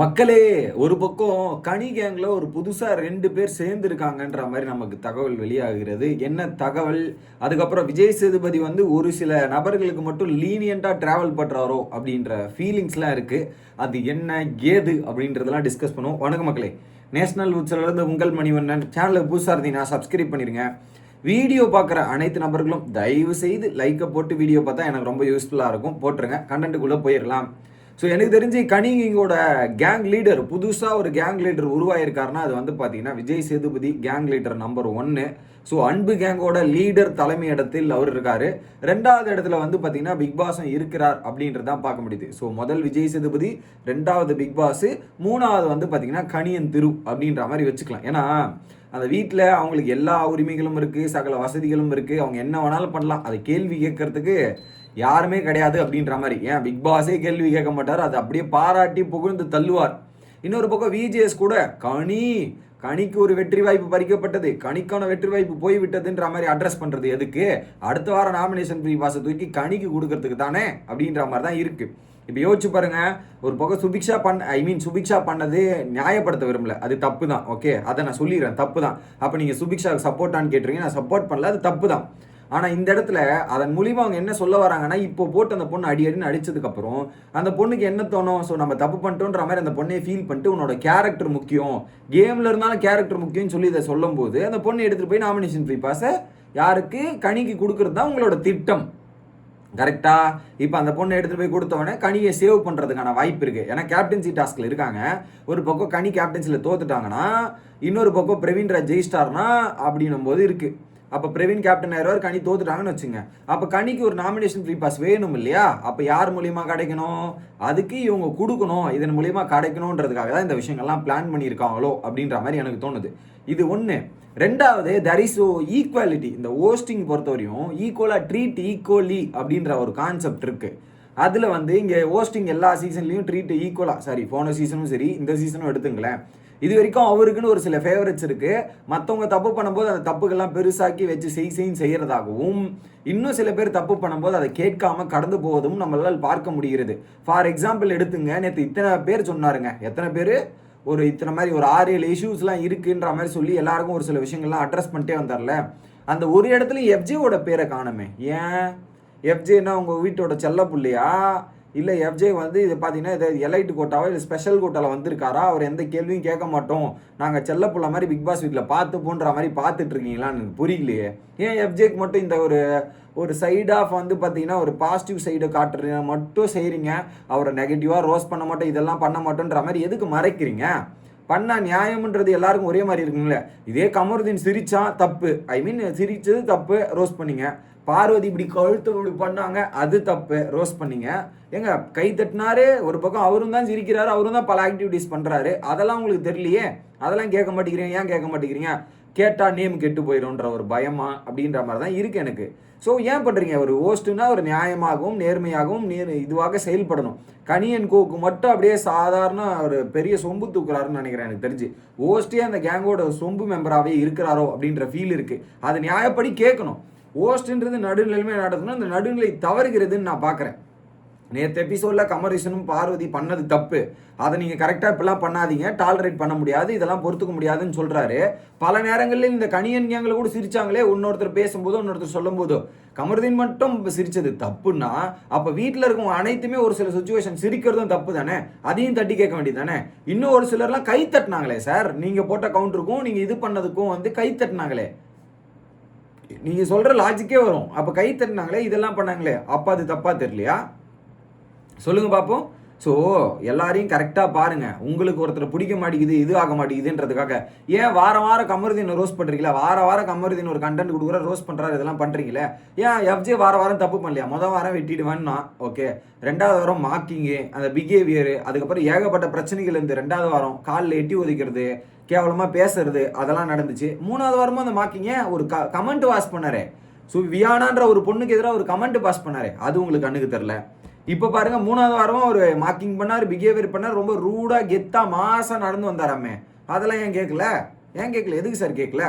மக்களே ஒரு பக்கம் கனி கேங்கில் ஒரு புதுசாக ரெண்டு பேர் சேர்ந்துருக்காங்கன்ற மாதிரி நமக்கு தகவல் வெளியாகிறது. என்ன தகவல்? அதுக்கப்புறம் விஜய் சேதுபதி வந்து ஒரு சில நபர்களுக்கு மட்டும் லீனியண்ட்டாக ட்ராவல் பண்ணுறாரோ அப்படின்ற ஃபீலிங்ஸ்லாம் இருக்குது அது என்ன ஏது அப்படின்றதெல்லாம் டிஸ்கஸ் பண்ணுவோம். வணக்கம் மக்களே. நேஷனல் உச்சலேருந்து உங்கள் மணிவண்ணன். சேனலுக்கு புதுசாக இருந்தீங்கன்னா சப்ஸ்கிரைப் பண்ணிடுங்க வீடியோ பார்க்குற அனைத்து நபர்களும் தயவு செய்து லைக்கை போட்டு வீடியோ பார்த்தா எனக்கு ரொம்ப யூஸ்ஃபுல்லாக இருக்கும். போட்டுருங்க. கண்டென்ட்டுக்குள்ளே போயிடலாம். ஸோ எனக்கு தெரிஞ்சு கனிங்கிங்கோட கேங் லீடர் புதுசாக ஒரு கேங் லீடர் உருவாயிருக்காருன்னா அது வந்து பார்த்தீங்கன்னா Vijay Sethupathi gang leader number ஒன்று ஸோ அன்பு கேங்கோட லீடர் தலைமை இடத்தில் அவர் இருக்கார். ரெண்டாவது இடத்துல வந்து பார்த்தீங்கன்னா பிக் பாஸும் இருக்கிறார் அப்படின்றது தான் பார்க்க முடியுது. ஸோ முதல் விஜய் சேதுபதி ரெண்டாவது பிக் பாஸு மூணாவது வந்து பார்த்தீங்கன்னா கனியன் திரு அப்படின்ற மாதிரி வச்சுக்கலாம். ஏன்னா அந்த வீட்டில் அவங்களுக்கு எல்லா உரிமைகளும் இருக்குது சகல வசதிகளும் இருக்குது அவங்க என்ன வேணாலும் பண்ணலாம். அதை கேள்வி கேட்கறதுக்கு யாருமே கிடையாது அப்படின்ற மாதிரி. ஏன்? பிக் பாஸே கேள்வி கேட்க மாட்டார். அதை அப்படியே பாராட்டி புகழ்ந்து தள்ளுவார். இன்னொரு பக்கம் விஜிஎஸ் கூட கனி கனிக்கு ஒரு வெற்றி வாய்ப்பு பறிக்கப்பட்டது. கனிக்கான வெற்றி வாய்ப்பு போய்விட்டதுன்ற மாதிரி அட்ரஸ் பண்ணுறது எதுக்கு? அடுத்த வாரம் நாமினேஷன் ஃப்ரீ பாஸை தூக்கி கனிக்கு கொடுக்கறதுக்கு தானே? அப்படின்ற மாதிரி தான் இருக்குது இப்போ யோசிச்சு பாருங்க ஒரு பக்கம் சுபிக்ஷா பண்ண ஐ மீன் சுபிக்ஷா பண்ணது நியாயப்படுத்த விரும்பல. அது தப்பு தான் ஓகே அதை நான் சொல்லிடுறேன் தப்பு தான் அப்போ நீங்கள் சுபிக்ஷாவுக்கு சப்போர்ட்டான்னு கேட்டுறீங்க நான் சப்போர்ட் பண்ணல அது தப்பு தான் ஆனால் இந்த இடத்துல அதன் மூலியமா அவங்க என்ன சொல்ல வராங்கன்னா இப்போ போட்டு அந்த பொண்ணு அடி அடின்னு அடித்ததுக்கப்புறம் அந்த பொண்ணுக்கு என்ன தோணும்? ஸோ நம்ம தப்பு பண்ணிட்டோன்ற மாதிரி அந்த பொண்ணை ஃபீல் பண்ணிட்டு உன்னோட கேரக்டர் முக்கியம். கேமில் இருந்தாலும் கேரக்டர் முக்கியம்னு சொல்லி இதை சொல்லும்போது அந்த பொண்ணை எடுத்துகிட்டு போய் நாமினேஷன் ஃப்ரீ பாஸை யாருக்கு? கணிக்கு கொடுக்கறது தான் உங்களோட திட்டம். கரெக்டா இப்போ அந்த பொண்ணை எடுத்துகிட்டு போய் கொடுத்தவொடனே கனியை சேவ் பண்ணுறதுக்கான வாய்ப்பு இருக்குது ஏன்னா கேப்டன்சி டாஸ்கில் இருக்காங்க. ஒரு பக்கம் கனி கேப்டன்சியில் தோத்துட்டாங்கன்னா இன்னொரு பக்கம் பிரவீன் ராஜ் ஜெயிஸ்டார்னா அப்படின்னும் போது இருக்குது அப்போ பிரவீன் கேப்டன் ஆயிடுவார் கனி தோத்துட்டாங்கன்னு வச்சுங்க. அப்போ கனிக்கு ஒரு நாமினேஷன் ஃப்ரீ பாஸ் வேணும் இல்லையா? அப்போ யார் மூலியமா கிடைக்கணும்? அதுக்கு இவங்க கொடுக்கணும். இதன் மூலியமா கிடைக்கணுன்றதுக்காக தான் இந்த விஷயங்கள்லாம் பிளான் பண்ணியிருக்காங்களோ அப்படின்ற மாதிரி எனக்கு தோணுது. இது ஒன்று ரெண்டாவது தெர் இஸ் ஓ ஈக்குவாலிட்டி இந்த ஓஸ்டிங் பொறுத்தவரையும் ஈக்குவலாக ட்ரீட் ஈக்குவலி அப்படின்ற ஒரு கான்செப்ட் இருக்கு. அதில் வந்து இங்கே ஓஸ்டிங் எல்லா சீசன்லேயும் ட்ரீட் ஈக்குவலாக சாரி போன சீசனும் சரி இந்த சீசனும் எடுத்துங்களேன். இது வரைக்கும் அவருக்குன்னு ஒரு சில ஃபேவரட்ஸ் இருக்கு. மற்றவங்க தப்பு பண்ணும்போது அந்த தப்புக்கெல்லாம் பெருசாக்கி வச்சு செய் செய்யும் செய்யறதாகவும் இன்னும் சில பேர் தப்பு பண்ணும்போது அதை கேட்காம கடந்து போவதும் நம்மளால் பார்க்க முடிகிறது. ஃபார் எக்ஸாம்பிள் எடுத்துங்க நேற்று இத்தனை பேர் சொன்னாருங்க. எத்தனை பேர்? ஒரு இத்தனை மாதிரி ஒரு ஆறு ஏழு இஷ்யூஸ்லாம் இருக்குன்ற மாதிரி சொல்லி எல்லாருக்கும் ஒரு சில விஷயங்கள்லாம் அட்ரஸ் பண்ணிட்டே வந்தார்ல. அந்த ஒரு இடத்துல எஃப்ஜேவோட பேரை காணுமே. ஏன்? எஃப்ஜேனா உங்கள் வீட்டோட செல்ல பிள்ளையா? இல்லை எஃப்ஜே வந்து இது பார்த்தீங்கன்னா இது எலைட் கோட்டாவோ இல்லை ஸ்பெஷல் கோட்டாவில் வந்திருக்காரா? அவர் எந்த கேள்வியும் கேட்க மாட்டோம். நாங்கள் செல்லப்புள்ள மாதிரி பிக் பாஸ் வீட்டில் பார்த்து போன்ற மாதிரி பார்த்துட்ருக்கீங்களான்னு எனக்கு புரியலையே. ஏன் எஃப்ஜேக்கு மட்டும் இந்த ஒரு ஒரு சைட் ஆஃப் வந்து பார்த்தீங்கன்னா ஒரு பாசிட்டிவ் சைடு காட்டுறீங்க மட்டும் செய்கிறீங்க அவரை நெகட்டிவாக ரோஸ் பண்ண மாட்டோம் இதெல்லாம் பண்ண மாட்டோன்ற மாதிரி எதுக்கு மறைக்கிறீங்க? பண்ணா நியாயம்ன்றது எல்லாருக்கும் ஒரே மாதிரி இருக்குங்களே இதே கமருதீன் சிரிச்சா தப்பு. ஐ மீன் சிரிச்சது தப்பு ரோஸ் பண்ணிங்க. பார்வதி இப்படி கழுத்து இப்படி பண்ணாங்க அது தப்பு. ரோஸ் பண்ணீங்க. ஏங்க கை தட்டினாரு ஒரு பக்கம் அவரும் தான் சிரிக்கிறாரு அவரும் தான் பல ஆக்டிவிட்டீஸ் பண்றாரு. அதெல்லாம் உங்களுக்கு தெரியலையே? அதெல்லாம் கேட்க மாட்டேங்கிறீங்க ஏன் கேட்க மாட்டேங்கிறீங்க? கேட்டா நேம் கெட்டு போயிடும்ன்ற ஒரு பயமா அப்படின்ற மாதிரி தான் இருக்கு எனக்கு. ஸோ ஏன் பண்ணுறீங்க ஒரு ஹோஸ்ட்டுனா ஒரு நியாயமாகவும் நேர்மையாகவும் நேர் இதுவாக செயல்படணும். கனியன் கோக்கு மட்டும் அப்படியே சாதாரண ஒரு பெரிய சொம்பு தூக்குறாருன்னு நினைக்கிறேன் எனக்கு தெரிஞ்சு. ஹோஸ்ட்டே அந்த கேங்கோட சொம்பு மெம்பராகவே இருக்கிறாரோ அப்படின்ற ஃபீல் இருக்குது அது நியாயப்படி கேட்கணும். ஓஸ்ட்ன்றது நடுநிலைமை நடத்தணும். அந்த நடுநிலை தவறுகிறதுன்னு நான் பார்க்குறேன். நேற்று எபிசோடில் கமரேஷனும் பார்வதி பண்ணது தப்பு. அதை நீங்கள் கரெக்டாக இப்படிலாம் பண்ணாதீங்க. டாலரேட் பண்ண முடியாது. இதெல்லாம் பொறுத்துக்க முடியாதுன்னு சொல்கிறாரு பல நேரங்களில் இந்த கணியன் கேங்களை கூட சிரிச்சாங்களே. இன்னொருத்தர் பேசும்போதோ இன்னொருத்தர் சொல்லும்போதோ. கமருதீன் மட்டும் சிரிச்சது தப்புன்னா அப்போ வீட்டில் இருக்கவங்க அனைத்துமே ஒரு சில சுச்சுவேஷன் சிரிக்கிறதும் தப்பு தானே? அதையும் தட்டி கேட்க வேண்டியது தானே? இன்னும் ஒரு சிலர்லாம் கை தட்டினாங்களே சார் நீங்கள் போட்ட கவுண்டருக்கும் நீங்கள் இது பண்ணதுக்கும் வந்து கை தட்டினாங்களே. நீங்கள் சொல்கிற லாஜிக்கே வரும். அப்போ கை தட்டினாங்களே இதெல்லாம் பண்ணாங்களே. அப்போ அது தப்பாக தெரியலையா? சொல்லுங்கள் பார்ப்போம் ஸோ எல்லாரையும் கரெக்டாக பாருங்கள் உங்களுக்கு ஒருத்தர் பிடிக்க மாட்டேங்குது இது ஆக மாட்டேங்குதுன்றதுக்காக. ஏன் வாரம் வாரம் கமருதீன் ரோஸ் பண்ணுறீங்களா வார வாரம் கமருதீன் ஒரு கண்டென்ட் கொடுக்குற ரோஸ் பண்ணுறாரு இதெல்லாம் பண்ணுறீங்களே ஏன் எஃப்ஜே வார வாரம் தப்பு பண்ணலையா? மொதல் வாரம் வெட்டிடுவேன்னா ஓகே ரெண்டாவது வாரம் மார்க்கிங்கு அந்த பிஹேவியரு அதுக்கப்புறம் ஏகப்பட்ட பிரச்சனைகள் இருந்து ரெண்டாவது வாரம் காலில் எட்டி ஒதுக்கிறது கேவலமாக பேசுறது அதெல்லாம் நடந்துச்சு. மூணாவது வாரமும் அந்த மாக்கிங்க ஒரு க கமெண்ட் வாஸ் பண்ணாரு. ஸோ வியானான்ற ஒரு பொண்ணுக்கு எதிராக ஒரு கமெண்ட் பாஸ் பண்ணாரு. அது உங்களுக்கு கண்ணுக்கு தெரில இப்போ பாருங்க மூணாவது வாரமும் அவர் மார்க்கிங் பண்ணார் பிஹேவியர் பண்ணார் ரொம்ப ரூடாக கெத்தாக மாசா நடந்து வந்தாராமே. அதெல்லாம் ஏன் கேட்கல ஏன் கேட்கல எதுக்கு சார் கேட்கல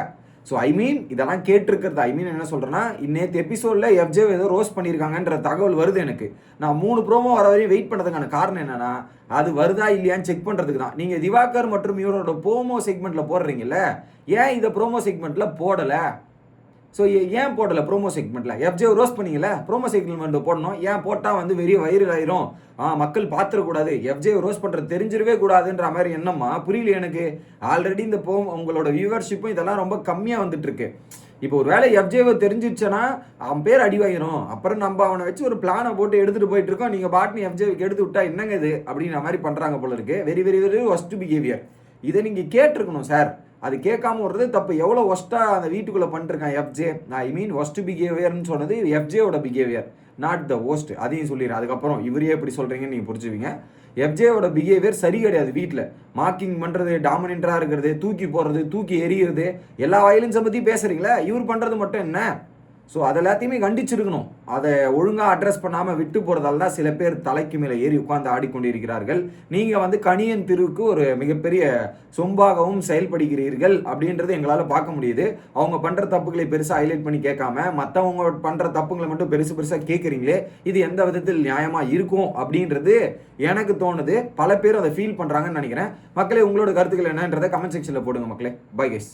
ஸோ ஐ மீன் இதெல்லாம் கேட்டிருக்கிறது. ஐ மீன் என்ன சொல்கிறேன்னா நேற்று எபிசோடில் எஃப்ஜே ஏதோ ரோஸ் பண்ணியிருக்காங்கன்ற தகவல் வருது எனக்கு. நான் மூணு ப்ரோமோ வர வரையும் வெயிட் பண்ணதுக்கான காரணம் என்னென்னா அது வருதா இல்லையான்னு செக் பண்ணுறதுக்கு தான். நீங்கள் திவாகர் மற்றும் இவரோட ப்ரோமோ செக்மெண்ட்டில் போடுறீங்கல்ல ஏன் இதை ப்ரோமோ செக்மெண்ட்டில் போடலை? ஸோ ஏன் போடல ப்ரோமோ செக்மெண்ட்டில் எஃப்ஜே ரோஸ் பண்ணீங்கல்ல? ப்ரோமோ செக்மெண்ட் போடணும். ஏன் போட்டால் வந்து வெறிய வைரல் ஆயிரும் ஆ மக்கள் பார்த்துடக்கூடாது. எஃப்ஜே ரோஸ் பண்ணுறது தெரிஞ்சிடவே கூடாதுன்ற மாதிரி என்னம்மா புரியல எனக்கு. ஆல்ரெடி இந்த போ உங்களோட வியூவர்ஷிப்பும் இதெல்லாம் ரொம்ப கம்மியாக வந்துட்டு இருக்கு இப்போ ஒரு வேளை எஃப்ஜேவை தெரிஞ்சிச்சுன்னா அவன் பேர் அடிவாயிரும். அப்புறம் நம்ம அவனை வச்சு ஒரு பிளானை போட்டு எடுத்துகிட்டு போயிட்டு இருக்கோம் நீங்கள் பாட்னி எஃப்ஜேவுக்கு எடுத்து விட்டா என்னங்க இது? அப்படின்ற மாதிரி பண்ணுறாங்க போல இருக்கு. Very very very worst behaviour இதை நீங்கள் கேட்டிருக்கணும் சார் அது கேட்காம விடுறது தப்பு. எவ்வளோ ஒஸ்ட்டாக அந்த வீட்டுக்குள்ளே பண்ணிருக்கான் எஃப்ஜே ஐ மீன் ஒஸ்ட் பிஹேவியர்னு சொன்னது எஃப்ஜேவோட பிஹேவியர் நாட் த ஒஸ்ட் அதையும் சொல்லிடுறேன். அதுக்கப்புறம் இவரே எப்படி சொல்கிறீங்கன்னு நீங்கள் புரிஞ்சுவீங்க எஃப்ஜேவோட பிஹேவியர் சரி கிடையாது வீட்டில். மார்க்கிங் பண்ணுறது டாமினண்ட்டாக இருக்கிறது தூக்கி போடுறது தூக்கி எறிகிறது எல்லா வயலன்ஸை பற்றி பேசுகிறீங்களே இவர் பண்ணுறது மட்டும் என்ன? ஸோ அது எல்லாத்தையுமே கண்டிச்சிருக்கணும். அதை ஒழுங்காக அட்ரஸ் பண்ணாமல் விட்டு போகிறதால தான் சில பேர் தலைக்கு மேலே ஏறி உட்கார்ந்து ஆடிக்கொண்டிருக்கிறார்கள். நீங்கள் வந்து கணியன் திருவுக்கு ஒரு மிகப்பெரிய சொம்பாகவும் செயல்படுகிறீர்கள் அப்படின்றது எங்களால் பார்க்க முடியுது. அவங்க பண்ணுற தப்புகளை பெருசாக ஹைலைட் பண்ணி கேட்காம மற்றவங்க பண்ணுற தப்புங்களை மட்டும் பெருசு பெருசாக கேட்குறீங்களே இது எந்த விதத்தில் நியாயமாக இருக்கும் அப்படின்றது எனக்கு தோணுது. பல பேர் அதை ஃபீல் பண்ணுறாங்கன்னு நினைக்கிறேன். மக்களே உங்களோட கருத்துக்கள் என்னன்றதை கமெண்ட் செக்ஷனில் போடுங்க மக்களே. Bye guys